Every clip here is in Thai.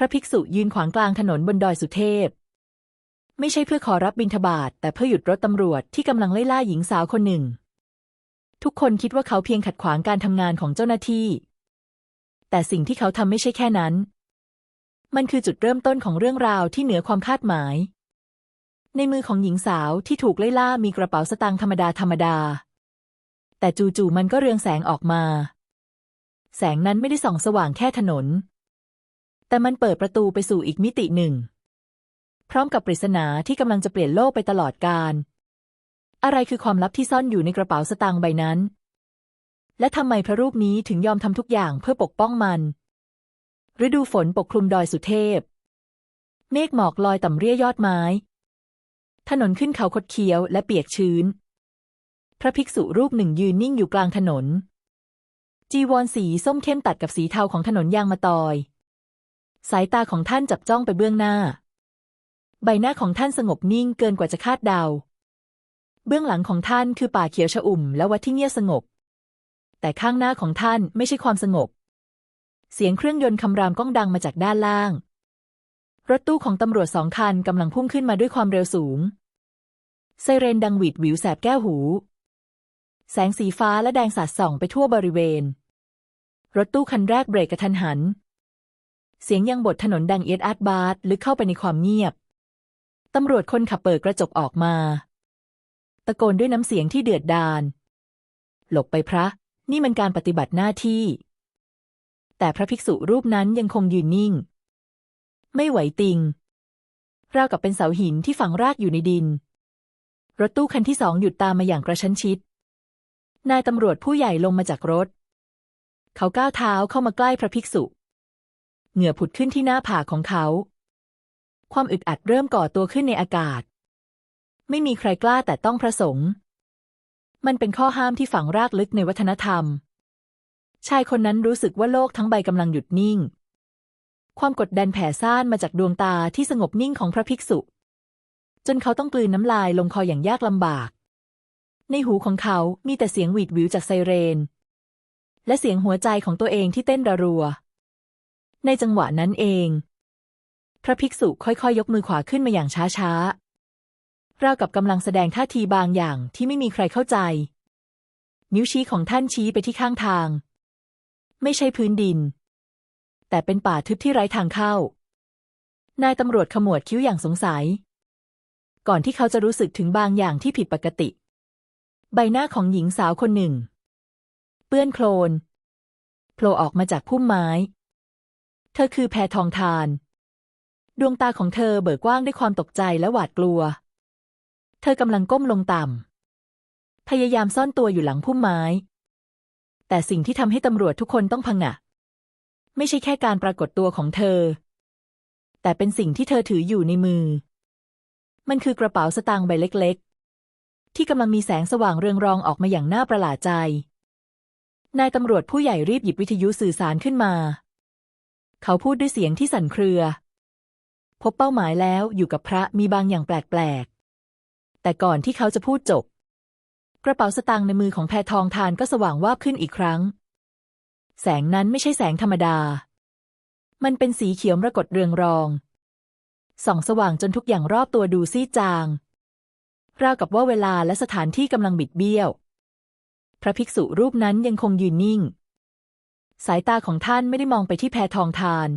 ระภิกษุยืนขวางกลางถนนบนดอยสุเทพ ไม่ใช่เพื่อขอรับบิณฑบาตแต่เพื่อหยุดรถตำรวจที่กำลังไล่ล่าหญิงสาวคนหนึ่ง ทุกคนคิดว่าเขาเพียงขัดขวางการทำงานของเจ้าหน้าที่ แต่สิ่งที่เขาทำไม่ใช่แค่นั้น มันคือจุดเริ่มต้นของเรื่องราวที่เหนือความคาดหมาย ในมือของหญิงสาวที่ถูกไล่ล่ามีกระเป๋าสตางค์ธรรมดาธรรมดา แต่จู่ๆมันก็เรืองแสงออกมา แสงนั้นไม่ได้ส่องสว่างแค่ถนน แต่มันเปิดประตูไปสู่อีกมิติหนึ่ง พร้อมกับปริศนาที่กำลังจะเปลี่ยนโลกไปตลอดกาลอะไรคือความลับที่ซ่อนอยู่ในกระเป๋าสตางค์ใบนั้น และทำไมพระรูปนี้ถึงยอมทำทุกอย่างเพื่อปกป้องมันฤดูฝนปกคลุมดอยสุเทพ เมฆหมอกลอยต่ำเรียยอดไม้ ถนนขึ้นเขาคดเคี้ยวและเปียกชื้น พระภิกษุรูปหนึ่งยืนนิ่งอยู่กลางถนน จีวรสีส้มเข้มตัดกับสีเทาของถนนยางมะตอย สายตาของท่านจับจ้องไปเบื้องหน้า ใบหน้าของท่านสงบนิ่งเกินกว่าจะคาดเดา เบื้องหลังของท่านคือป่าเขียวชอุ่มและวัดที่เงียบสงบ แต่ข้างหน้าของท่านไม่ใช่ความสงบ เสียงเครื่องยนต์คำรามก้องดังมาจากด้านล่าง รถตู้ของตำรวจสองคันกำลังพุ่งขึ้นมาด้วยความเร็วสูง ไซเรนดังหวีดหวิวแสบแก้วหู แสงสีฟ้าและแดงสาดส่องไปทั่วบริเวณ รถตู้คันแรกเบรกกระทันหัน เสียงยังบดถนนดังเอียดอาดบาร์ลึกเข้าไปในความเงียบ ตำรวจคนขับเปิดกระจกออกมา ตะโกนด้วยน้ำเสียงที่เดือดดาล หลบไปพระ นี่มันการปฏิบัติหน้าที่ แต่พระภิกษุรูปนั้นยังคงยืนนิ่ง ไม่ไหวติง ราวกับเป็นเสาหินที่ฝังรากอยู่ในดิน รถตู้คันที่สองหยุดตามมาอย่างกระชั้นชิด นายตำรวจผู้ใหญ่ลงมาจากรถ เขาก้าวเท้าเข้ามาใกล้พระภิกษุ เหงื่อผุดขึ้นที่หน้าผากของเขา ความอึดอัดเริ่มก่อตัวขึ้นในอากาศ ไม่มีใครกล้าแต่ต้องพระสงฆ์มันเป็นข้อห้ามที่ฝังรากลึกในวัฒนธรรม ชายคนนั้นรู้สึกว่าโลกทั้งใบกำลังหยุดนิ่ง ความกดดันแผ่ซ่านมาจากดวงตาที่สงบนิ่งของพระภิกษุ จนเขาต้องกลืนน้ำลายลงคออย่างยากลำบาก ในหูของเขามีแต่เสียงหวีดหวิวจากไซเรน และเสียงหัวใจของตัวเองที่เต้นระรัว ในจังหวะนั้นเอง พระภิกษุค่อยๆยยกมือขวาขึ้นมาอย่างช้าๆราวกับกำลังแสดงท่าทีบางอย่างที่ไม่มีใครเข้าใจ นิ้วชี้ของท่านชี้ไปที่ข้างทาง ไม่ใช่พื้นดิน แต่เป็นป่าทึบที่ไร้ทางเข้า นายตำรวจขมวดคิ้วอย่างสงสัย ก่อนที่เขาจะรู้สึกถึงบางอย่างที่ผิดปกติ ใบหน้าของหญิงสาวคนหนึ่ง เปื้อนโคลนโผล่ออกมาจากพุ่มไม้ เธอคือแพทองทาน ดวงตาของเธอเบิกกว้างด้วยความตกใจและหวาดกลัว เธอกำลังก้มลงต่ำ พยายามซ่อนตัวอยู่หลังพุ่มไม้ แต่สิ่งที่ทำให้ตำรวจทุกคนต้องพังอะไม่ใช่แค่การปรากฏตัวของเธอ แต่เป็นสิ่งที่เธอถืออยู่ในมือ มันคือกระเป๋าสตางค์ใบเล็กๆ ที่กำลังมีแสงสว่างเรืองรองออกมาอย่างน่าประหลาดใจนายตำรวจผู้ใหญ่รีบหยิบวิทยุสื่อสารขึ้นมา เขาพูดด้วยเสียงที่สั่นเครือ พบเป้าหมายแล้วอยู่กับพระมีบางอย่างแปลกๆ แต่ก่อนที่เขาจะพูดจบ กระเป๋าสตางค์ในมือของแพทองทานก็สว่างวาบขึ้นอีกครั้ง แสงนั้นไม่ใช่แสงธรรมดา มันเป็นสีเขียวมรกตเรืองรอง ส่องสว่างจนทุกอย่างรอบตัวดูซีจาง ราวกับว่าเวลาและสถานที่กำลังบิดเบี้ยว พระภิกษุรูปนั้นยังคงยืนนิ่ง สายตาของท่านไม่ได้มองไปที่แพทองทาน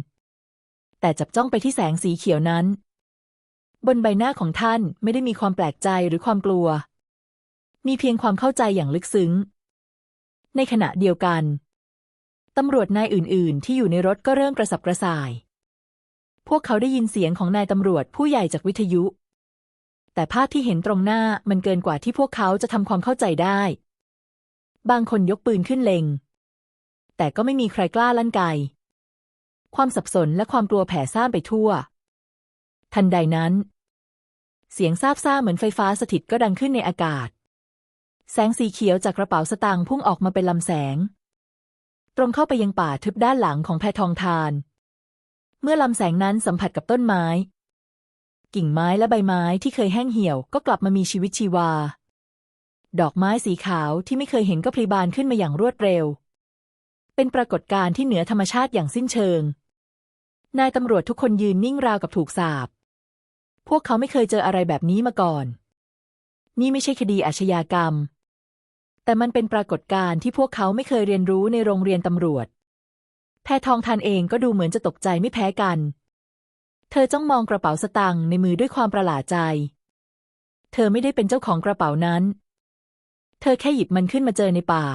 แต่จับจ้องไปที่แสงสีเขียวนั้น บนใบหน้าของท่านไม่ได้มีความแปลกใจหรือความกลัว มีเพียงความเข้าใจอย่างลึกซึ้ง ในขณะเดียวกันตำรวจนายอื่น ๆ ที่อยู่ในรถก็เริ่มกระสับกระส่าย พวกเขาได้ยินเสียงของนายตำรวจผู้ใหญ่จากวิทยุ แต่ภาพที่เห็นตรงหน้ามันเกินกว่าที่พวกเขาจะทำความเข้าใจได้ บางคนยกปืนขึ้นเล็ง แต่ก็ไม่มีใครกล้าลั่นไก ความสับสนและความกลัวแผ่ซ่านไปทั่ว ทันใดนั้น เสียงซาบซ่าเหมือนไฟฟ้าสถิตก็ดังขึ้นในอากาศ แสงสีเขียวจากกระเป๋าสตางค์พุ่งออกมาเป็นลำแสง ตรงเข้าไปยังป่าทึบด้านหลังของแพทองทาน เมื่อลำแสงนั้นสัมผัสกับต้นไม้ กิ่งไม้และใบไม้ที่เคยแห้งเหี่ยวก็กลับมามีชีวิตชีวา ดอกไม้สีขาวที่ไม่เคยเห็นก็พลีบานขึ้นมาอย่างรวดเร็ว เป็นปรากฏการณ์ที่เหนือธรรมชาติอย่างสิ้นเชิง นายตำรวจทุกคนยืนนิ่งราวกับถูกสาปพวกเขาไม่เคยเจออะไรแบบนี้มาก่อน นี่ไม่ใช่คดีอาชญากรรม แต่มันเป็นปรากฏการณ์ที่พวกเขาไม่เคยเรียนรู้ในโรงเรียนตำรวจ แพทองทานเองก็ดูเหมือนจะตกใจไม่แพ้กัน เธอจ้องมองกระเป๋าสตางค์ในมือด้วยความประหลาดใจ เธอไม่ได้เป็นเจ้าของกระเป๋านั้น เธอแค่หยิบมันขึ้นมาเจอในป่า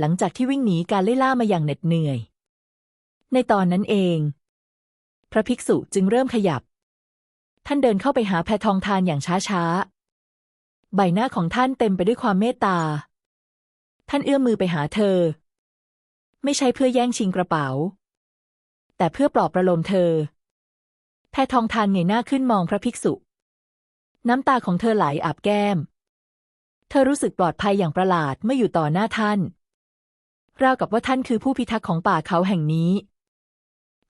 หลังจากที่วิ่งหนีการไล่ล่ามาอย่างเหน็ดเหนื่อย ในตอนนั้นเอง พระภิกษุจึงเริ่มขยับ ท่านเดินเข้าไปหาแพทองทานอย่างช้าๆ ใบหน้าของท่านเต็มไปด้วยความเมตตา ท่านเอื้อมมือไปหาเธอ ไม่ใช่เพื่อแย่งชิงกระเป๋า แต่เพื่อปลอบประโลมเธอ แพทองทานเงยหน้าขึ้นมองพระภิกษุ น้ำตาของเธอไหลอาบแก้ม เธอรู้สึกปลอดภัยอย่างประหลาดเมื่ออยู่ต่อหน้าท่าน ราวกับว่าท่านคือผู้พิทักษ์ของป่าเขาแห่งนี้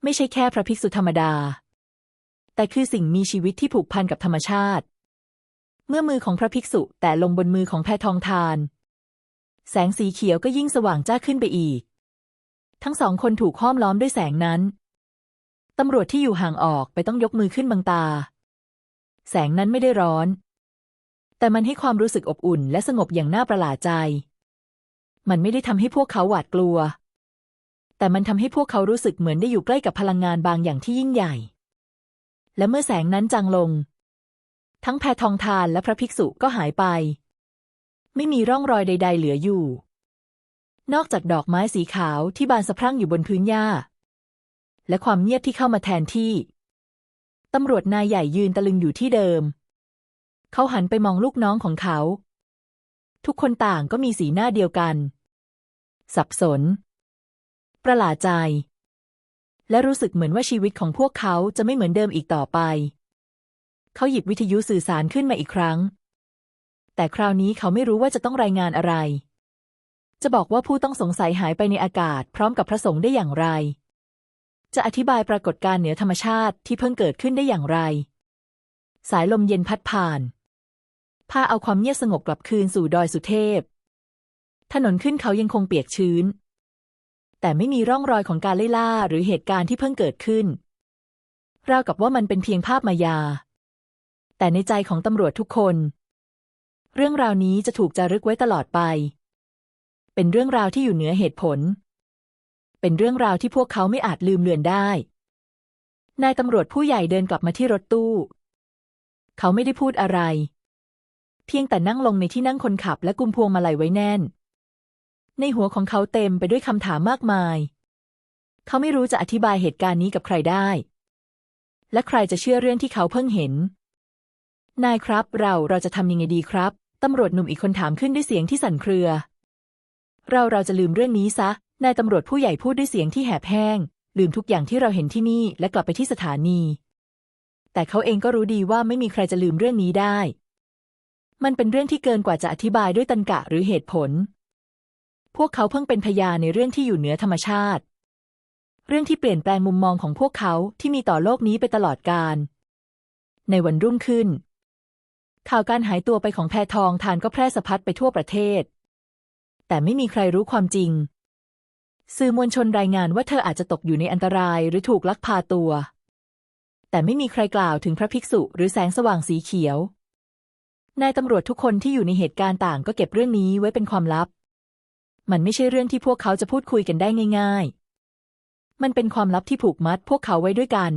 ไม่ใช่แค่พระภิกษุธรรมดา แต่คือสิ่งมีชีวิตที่ผูกพันกับธรรมชาติ เมื่อมือของพระภิกษุแตะลงบนมือของแพทองทาน แสงสีเขียวก็ยิ่งสว่างจ้าขึ้นไปอีก ทั้งสองคนถูกห้อมล้อมด้วยแสงนั้นตำรวจที่อยู่ห่างออกไปต้องยกมือขึ้นบังตา แสงนั้นไม่ได้ร้อน แต่มันให้ความรู้สึกอบอุ่นและสงบอย่างน่าประหลาดใจ มันไม่ได้ทำให้พวกเขาหวาดกลัว แต่มันทำให้พวกเขารู้สึกเหมือนได้อยู่ใกล้กับพลังงานบางอย่างที่ยิ่งใหญ่ และเมื่อแสงนั้นจางลง ทั้งแพทองทานและพระภิกษุก็หายไป ไม่มีร่องรอยใด ๆ เหลืออยู่ นอกจากดอกไม้สีขาวที่บานสะพรั่งอยู่บนพื้นหญ้า และความเงียบที่เข้ามาแทนที่ตำรวจนายใหญ่ยืนตะลึงอยู่ที่เดิม เขาหันไปมองลูกน้องของเขา ทุกคนต่างก็มีสีหน้าเดียวกัน สับสน ประหลาดใจ และรู้สึกเหมือนว่าชีวิตของพวกเขาจะไม่เหมือนเดิมอีกต่อไป เขาหยิบวิทยุสื่อสารขึ้นมาอีกครั้ง แต่คราวนี้เขาไม่รู้ว่าจะต้องรายงานอะไร จะบอกว่าผู้ต้องสงสัยหายไปในอากาศ พร้อมกับพระสงฆ์ได้อย่างไร จะอธิบายปรากฏการณ์เหนือธรรมชาติที่เพิ่งเกิดขึ้นได้อย่างไร สายลมเย็นพัดผ่านพาเอาความเงียบสงบกลับคืนสู่ดอยสุเทพ ถนนขึ้นเขายังคงเปียกชื้น แต่ไม่มีร่องรอยของการไล่ล่าหรือเหตุการณ์ที่เพิ่งเกิดขึ้น ราวกับว่ามันเป็นเพียงภาพมายา แต่ในใจของตำรวจทุกคน เรื่องราวนี้จะถูกจารึกไว้ตลอดไป เป็นเรื่องราวที่อยู่เหนือเหตุผล เป็นเรื่องราวที่พวกเขาไม่อาจลืมเลือนได้ นายตำรวจผู้ใหญ่เดินกลับมาที่รถตู้ เขาไม่ได้พูดอะไร เพียงแต่นั่งลงในที่นั่งคนขับและกุมพวงมาลัยไว้แน่น ในหัวของเขาเต็มไปด้วยคำถามมากมาย เขาไม่รู้จะอธิบายเหตุการณ์นี้กับใครได้ และใครจะเชื่อเรื่องที่เขาเพิ่งเห็น นายครับ เราเราจะทำยังไงดีครับ ตำรวจหนุ่มอีกคนถามขึ้นด้วยเสียงที่สั่นเครือ เราเราจะลืมเรื่องนี้ซะ นายตำรวจผู้ใหญ่พูดด้วยเสียงที่แหบแห้ง ลืมทุกอย่างที่เราเห็นที่นี่และกลับไปที่สถานี แต่เขาเองก็รู้ดีว่าไม่มีใครจะลืมเรื่องนี้ได้ มันเป็นเรื่องที่เกินกว่าจะอธิบายด้วยตรรกะหรือเหตุผล พวกเขาเพิ่งเป็นพยานในเรื่องที่อยู่เหนือธรรมชาติ เรื่องที่เปลี่ยนแปลงมุมมองของพวกเขาที่มีต่อโลกนี้ไปตลอดกาลในวันรุ่งขึ้น ข่าวการหายตัวไปของแพทองทานก็แพร่สะพัดไปทั่วประเทศ แต่ไม่มีใครรู้ความจริง สื่อมวลชนรายงานว่าเธออาจจะตกอยู่ในอันตรายหรือถูกลักพาตัว แต่ไม่มีใครกล่าวถึงพระภิกษุหรือแสงสว่างสีเขียวนายตำรวจทุกคนที่อยู่ในเหตุการณ์ต่างก็เก็บเรื่องนี้ไว้เป็นความลับ มันไม่ใช่เรื่องที่พวกเขาจะพูดคุยกันได้ง่าย ๆ มันเป็นความลับที่ผูกมัดพวกเขาไว้ด้วยกัน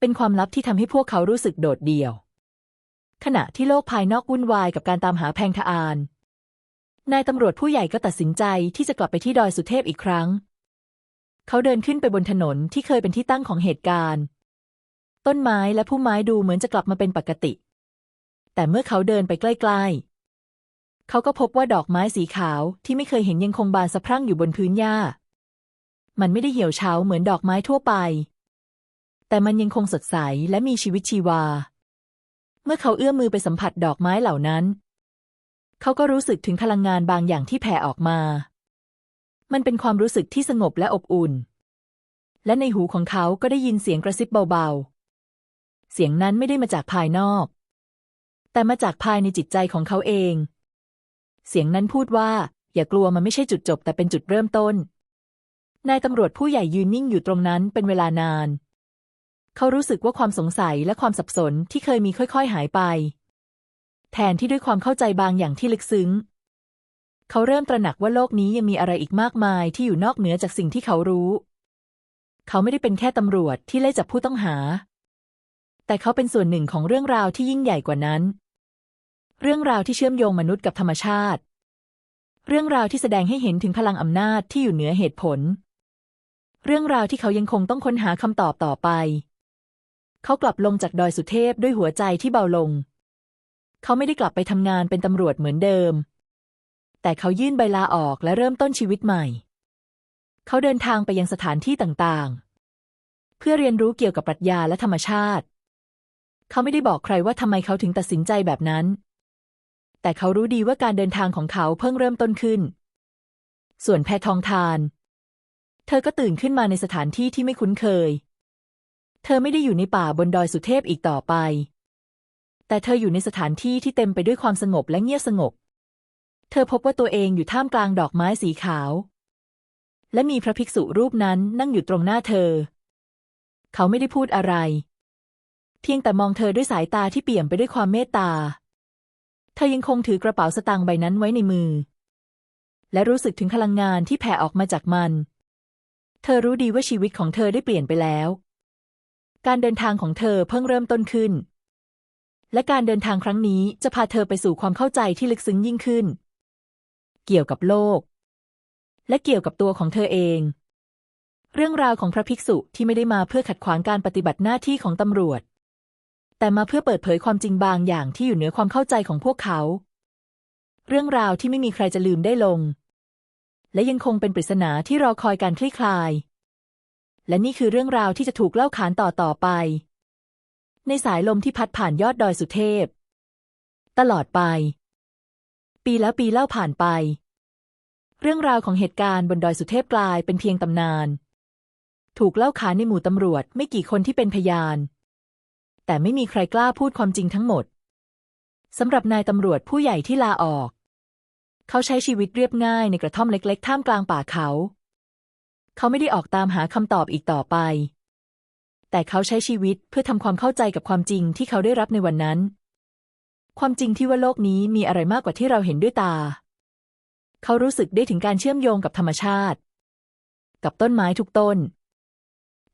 เป็นความลับที่ทำให้พวกเขารู้สึกโดดเดี่ยว ขณะที่โลกภายนอกวุ่นวายกับการตามหาแพงทะอานนายตำรวจผู้ใหญ่ก็ตัดสินใจที่จะกลับไปที่ดอยสุเทพอีกครั้ง เขาเดินขึ้นไปบนถนนที่เคยเป็นที่ตั้งของเหตุการณ์ ต้นไม้และผู้ไม้ดูเหมือนจะกลับมาเป็นปกติ แต่เมื่อเขาเดินไปใกล้ๆ เขาก็พบว่าดอกไม้สีขาวที่ไม่เคยเห็นยังคงบานสะพรั่งอยู่บนพื้นหญ้า มันไม่ได้เหี่ยวเฉาเหมือนดอกไม้ทั่วไป แต่มันยังคงสดใสและมีชีวิตชีวา เมื่อเขาเอื้อมมือไปสัมผัสดอกไม้เหล่านั้น เขาก็รู้สึกถึงพลังงานบางอย่างที่แผ่ออกมา มันเป็นความรู้สึกที่สงบและอบอุ่น และในหูของเขาก็ได้ยินเสียงกระซิบเบาๆ เสียงนั้นไม่ได้มาจากภายนอก แต่มาจากภายในจิตใจของเขาเอง เสียงนั้นพูดว่า อย่ากลัวมันไม่ใช่จุดจบแต่เป็นจุดเริ่มต้น นายตำรวจผู้ใหญ่ยืนนิ่งอยู่ตรงนั้นเป็นเวลานาน เขารู้สึกว่าความสงสัยและความสับสนที่เคยมีค่อยๆหายไป แทนที่ด้วยความเข้าใจบางอย่างที่ลึกซึ้ง เขาเริ่มตระหนักว่าโลกนี้ยังมีอะไรอีกมากมายที่อยู่นอกเหนือจากสิ่งที่เขารู้ เขาไม่ได้เป็นแค่ตำรวจที่ไล่จับผู้ต้องหา แต่เขาเป็นส่วนหนึ่งของเรื่องราวที่ยิ่งใหญ่กว่านั้น เรื่องราวที่เชื่อมโยงมนุษย์กับธรรมชาติ เรื่องราวที่แสดงให้เห็นถึงพลังอำนาจที่อยู่เหนือเหตุผล เรื่องราวที่เขายังคงต้องค้นหาคำตอบต่อไป เขากลับลงจากดอยสุเทพด้วยหัวใจที่เบาลง เขาไม่ได้กลับไปทำงานเป็นตำรวจเหมือนเดิม แต่เขายื่นใบลาออกและเริ่มต้นชีวิตใหม่ เขาเดินทางไปยังสถานที่ต่างๆ เพื่อเรียนรู้เกี่ยวกับปรัชญาและธรรมชาติ เขาไม่ได้บอกใครว่าทำไมเขาถึงตัดสินใจแบบนั้น แต่เขารู้ดีว่าการเดินทางของเขาเพิ่งเริ่มต้นขึ้น ส่วนแพทองทาน เธอก็ตื่นขึ้นมาในสถานที่ที่ไม่คุ้นเคย เธอไม่ได้อยู่ในป่าบนดอยสุเทพอีกต่อไป แต่เธออยู่ในสถานที่ที่เต็มไปด้วยความสงบและเงียบสงบ เธอพบว่าตัวเองอยู่ท่ามกลางดอกไม้สีขาว และมีพระภิกษุรูปนั้นนั่งอยู่ตรงหน้าเธอ เขาไม่ได้พูดอะไร เพียงแต่มองเธอด้วยสายตาที่เปี่ยมไปด้วยความเมตตา เธอยังคงถือกระเป๋าสตางค์ใบนั้นไว้ในมือ และรู้สึกถึงพลังงานที่แผ่ออกมาจากมัน เธอรู้ดีว่าชีวิตของเธอได้เปลี่ยนไปแล้ว การเดินทางของเธอเพิ่งเริ่มต้นขึ้น และการเดินทางครั้งนี้จะพาเธอไปสู่ความเข้าใจที่ลึกซึ้งยิ่งขึ้น เกี่ยวกับโลก และเกี่ยวกับตัวของเธอเอง เรื่องราวของพระภิกษุที่ไม่ได้มาเพื่อขัดขวางการปฏิบัติหน้าที่ของตำรวจ แต่มาเพื่อเปิดเผยความจริงบางอย่างที่อยู่เหนือความเข้าใจของพวกเขา เรื่องราวที่ไม่มีใครจะลืมได้ลง และยังคงเป็นปริศนาที่รอคอยการคลี่คลาย และนี่คือเรื่องราวที่จะถูกเล่าขานต่อต่อไป ในสายลมที่พัดผ่านยอดดอยสุเทพ ตลอดไป ปีแล้วปีเล่าผ่านไป เรื่องราวของเหตุการณ์บนดอยสุเทพกลายเป็นเพียงตำนาน ถูกเล่าขานในหมู่ตำรวจไม่กี่คนที่เป็นพยาน แต่ไม่มีใครกล้าพูดความจริงทั้งหมดสำหรับนายตำรวจผู้ใหญ่ที่ลาออก เขาใช้ชีวิตเรียบง่ายในกระท่อมเล็ก ๆ ท่ามกลางป่าเขา เขาไม่ได้ออกตามหาคำตอบอีกต่อไป แต่เขาใช้ชีวิตเพื่อทำความเข้าใจกับความจริงที่เขาได้รับในวันนั้น ความจริงที่ว่าโลกนี้มีอะไรมากกว่าที่เราเห็นด้วยตา เขารู้สึกได้ถึงการเชื่อมโยงกับธรรมชาติ กับต้นไม้ทุกต้น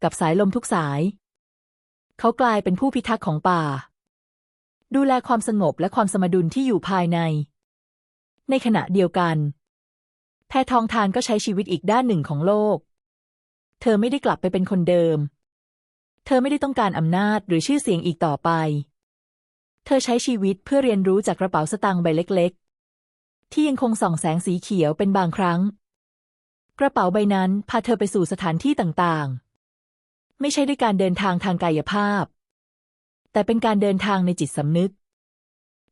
กับสายลมทุกสาย เขากลายเป็นผู้พิทักษ์ของป่า ดูแลความสงบและความสมดุลที่อยู่ภายใน ในขณะเดียวกัน แพทองทานก็ใช้ชีวิตอีกด้านหนึ่งของโลก เธอไม่ได้กลับไปเป็นคนเดิม เธอไม่ได้ต้องการอำนาจหรือชื่อเสียงอีกต่อไป เธอใช้ชีวิตเพื่อเรียนรู้จากกระเป๋าสตางค์ใบเล็ก ๆ ที่ยังคงส่องแสงสีเขียวเป็นบางครั้ง กระเป๋าใบนั้นพาเธอไปสู่สถานที่ต่างๆ ไม่ใช่ด้วยการเดินทางทางกายภาพ แต่เป็นการเดินทางในจิตสำนึก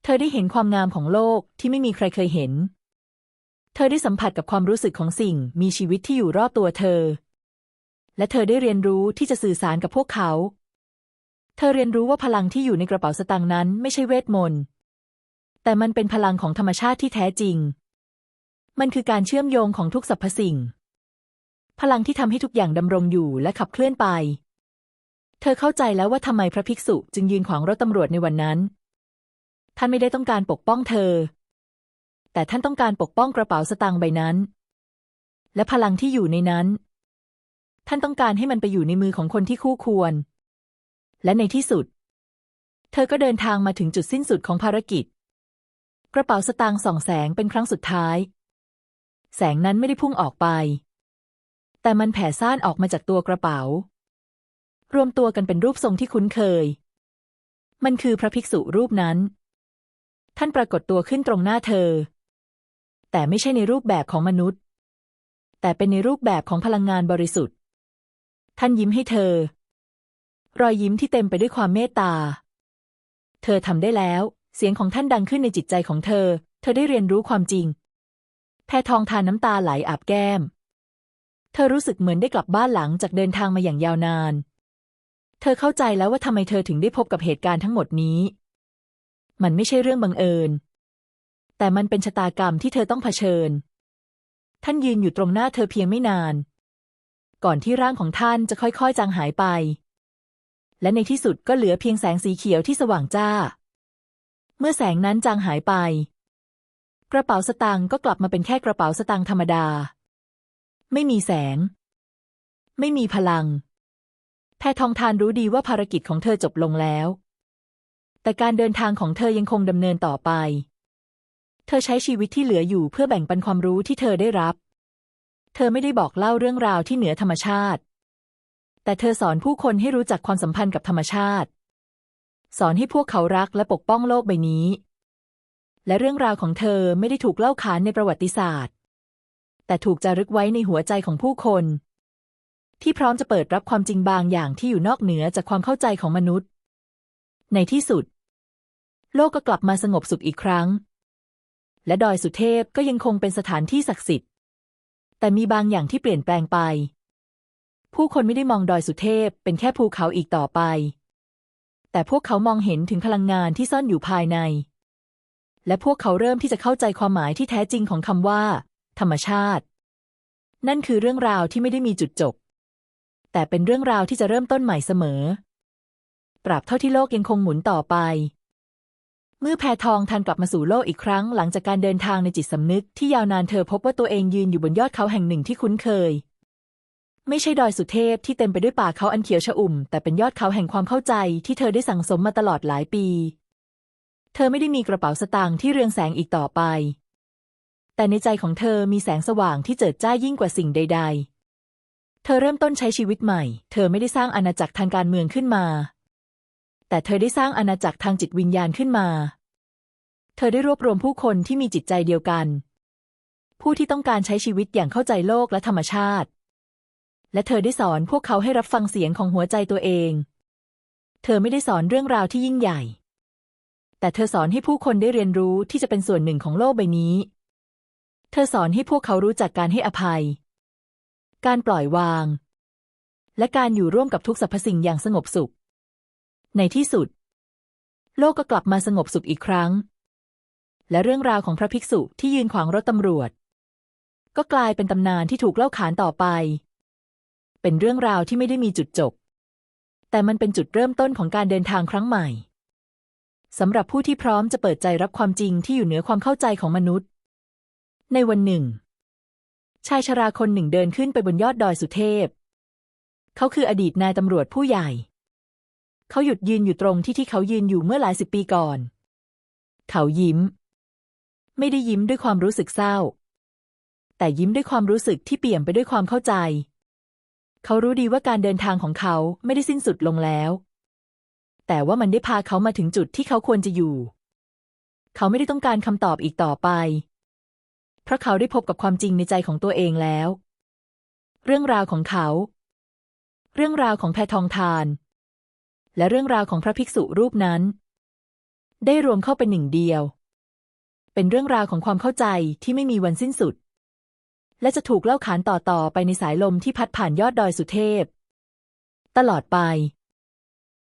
เธอได้เห็นความงามของโลกที่ไม่มีใครเคยเห็น เธอได้สัมผัสกับความรู้สึกของสิ่งมีชีวิตที่อยู่รอบตัวเธอ และเธอได้เรียนรู้ที่จะสื่อสารกับพวกเขา เธอเรียนรู้ว่าพลังที่อยู่ในกระเป๋าสตางค์นั้นไม่ใช่เวทมนต์ แต่มันเป็นพลังของธรรมชาติที่แท้จริง มันคือการเชื่อมโยงของทุกสรรพสิ่ง พลังที่ทำให้ทุกอย่างดำรงอยู่และขับเคลื่อนไป เธอเข้าใจแล้วว่าทำไมพระภิกษุจึงยืนขวางรถตำรวจในวันนั้น ท่านไม่ได้ต้องการปกป้องเธอ แต่ท่านต้องการปกป้องกระเป๋าสตางค์ใบนั้น และพลังที่อยู่ในนั้น ท่านต้องการให้มันไปอยู่ในมือของคนที่คู่ควร และในที่สุด เธอก็เดินทางมาถึงจุดสิ้นสุดของภารกิจ กระเป๋าสตางค์ส่องแสงเป็นครั้งสุดท้าย แสงนั้นไม่ได้พุ่งออกไป แต่มันแผ่ซ่านออกมาจากตัวกระเป๋า รวมตัวกันเป็นรูปทรงที่คุ้นเคย มันคือพระภิกษุรูปนั้น ท่านปรากฏตัวขึ้นตรงหน้าเธอ แต่ไม่ใช่ในรูปแบบของมนุษย์ แต่เป็นในรูปแบบของพลังงานบริสุทธิ์ ท่านยิ้มให้เธอ รอยยิ้มที่เต็มไปด้วยความเมตตา เธอทำได้แล้ว เสียงของท่านดังขึ้นในจิตใจของเธอ เธอได้เรียนรู้ความจริง แพทองทานน้ำตาไหลอาบแก้ม เธอรู้สึกเหมือนได้กลับบ้านหลังจากเดินทางมาอย่างยาวนาน เธอเข้าใจแล้วว่าทำไมเธอถึงได้พบกับเหตุการณ์ทั้งหมดนี้ มันไม่ใช่เรื่องบังเอิญ แต่มันเป็นชะตากรรมที่เธอต้องเผชิญ ท่านยืนอยู่ตรงหน้าเธอเพียงไม่นาน ก่อนที่ร่างของท่านจะค่อยๆจางหายไป และในที่สุดก็เหลือเพียงแสงสีเขียวที่สว่างจ้า เมื่อแสงนั้นจางหายไป กระเป๋าสตางค์ก็กลับมาเป็นแค่กระเป๋าสตางค์ธรรมดา ไม่มีแสง ไม่มีพลัง แพทองทานรู้ดีว่าภารกิจของเธอจบลงแล้ว แต่การเดินทางของเธอยังคงดำเนินต่อไป เธอใช้ชีวิตที่เหลืออยู่เพื่อแบ่งปันความรู้ที่เธอได้รับ เธอไม่ได้บอกเล่าเรื่องราวที่เหนือธรรมชาติ แต่เธอสอนผู้คนให้รู้จักความสัมพันธ์กับธรรมชาติ สอนให้พวกเขารักและปกป้องโลกใบนี้และเรื่องราวของเธอไม่ได้ถูกเล่าขานในประวัติศาสตร์ แต่ถูกจารึกไว้ในหัวใจของผู้คน ที่พร้อมจะเปิดรับความจริงบางอย่างที่อยู่นอกเหนือจากความเข้าใจของมนุษย์ ในที่สุด โลกก็กลับมาสงบสุขอีกครั้ง และดอยสุเทพก็ยังคงเป็นสถานที่ศักดิ์สิทธิ์ แต่มีบางอย่างที่เปลี่ยนแปลงไป ผู้คนไม่ได้มองดอยสุเทพเป็นแค่ภูเขาอีกต่อไป แต่พวกเขามองเห็นถึงพลังงานที่ซ่อนอยู่ภายในและพวกเขาเริ่มที่จะเข้าใจความหมายที่แท้จริงของคำว่า ธรรมชาติ นั่นคือเรื่องราวที่ไม่ได้มีจุดจบ แต่เป็นเรื่องราวที่จะเริ่มต้นใหม่เสมอตราบเท่าที่โลกยังคงหมุนต่อไป เมื่อแพทองทันกลับมาสู่โลกอีกครั้ง หลังจากการเดินทางในจิตสำนึกที่ยาวนานเธอพบว่าตัวเองยืนอยู่บนยอดเขาแห่งหนึ่งที่คุ้นเคย ไม่ใช่ดอยสุเทพที่เต็มไปด้วยป่าเขาอันเขียวชอุ่ม แต่เป็นยอดเขาแห่งความเข้าใจที่เธอได้สั่งสมมาตลอดหลายปี เธอไม่ได้มีกระเป๋าสตางค์ที่เรืองแสงอีกต่อไป แต่ในใจของเธอมีแสงสว่างที่เจิดจ้ายิ่งกว่าสิ่งใด ๆ เธอเริ่มต้นใช้ชีวิตใหม่ เธอไม่ได้สร้างอาณาจักรทางการเมืองขึ้นมา แต่เธอได้สร้างอาณาจักรทางจิตวิญญาณขึ้นมา เธอได้รวบรวมผู้คนที่มีจิตใจเดียวกัน ผู้ที่ต้องการใช้ชีวิตอย่างเข้าใจโลกและธรรมชาติ และเธอได้สอนพวกเขาให้รับฟังเสียงของหัวใจตัวเอง เธอไม่ได้สอนเรื่องราวที่ยิ่งใหญ่ แต่เธอสอนให้ผู้คนได้เรียนรู้ที่จะเป็นส่วนหนึ่งของโลกใบนี้ เธอสอนให้พวกเขารู้จักการให้อภัย การปล่อยวาง และการอยู่ร่วมกับทุกสรรพสิ่งอย่างสงบสุข ในที่สุด โลกก็กลับมาสงบสุขอีกครั้ง และเรื่องราวของพระภิกษุที่ยืนขวางรถตำรวจ ก็กลายเป็นตำนานที่ถูกเล่าขานต่อไป เป็นเรื่องราวที่ไม่ได้มีจุดจบ แต่มันเป็นจุดเริ่มต้นของการเดินทางครั้งใหม่สำหรับผู้ที่พร้อมจะเปิดใจรับความจริงที่อยู่เหนือความเข้าใจของมนุษย์ ในวันหนึ่ง ชายชราคนหนึ่งเดินขึ้นไปบนยอดดอยสุเทพ เขาคืออดีตนายตำรวจผู้ใหญ่ เขาหยุดยืนอยู่ตรงที่ที่เขายืนอยู่เมื่อหลายสิบปีก่อน เขายิ้ม ไม่ได้ยิ้มด้วยความรู้สึกเศร้า แต่ยิ้มด้วยความรู้สึกที่เปี่ยมไปด้วยความเข้าใจ เขารู้ดีว่าการเดินทางของเขาไม่ได้สิ้นสุดลงแล้ว แต่ว่ามันได้พาเขามาถึงจุดที่เขาควรจะอยู่ เขาไม่ได้ต้องการคำตอบอีกต่อไป เพราะเขาได้พบกับความจริงในใจของตัวเองแล้ว เรื่องราวของเขา เรื่องราวของแพทองทาน และเรื่องราวของพระภิกษุรูปนั้น ได้รวมเข้าเป็นหนึ่งเดียว เป็นเรื่องราวของความเข้าใจที่ไม่มีวันสิ้นสุด และจะถูกเล่าขานต่อๆไปในสายลมที่พัดผ่านยอดดอยสุเทพ ตลอดไป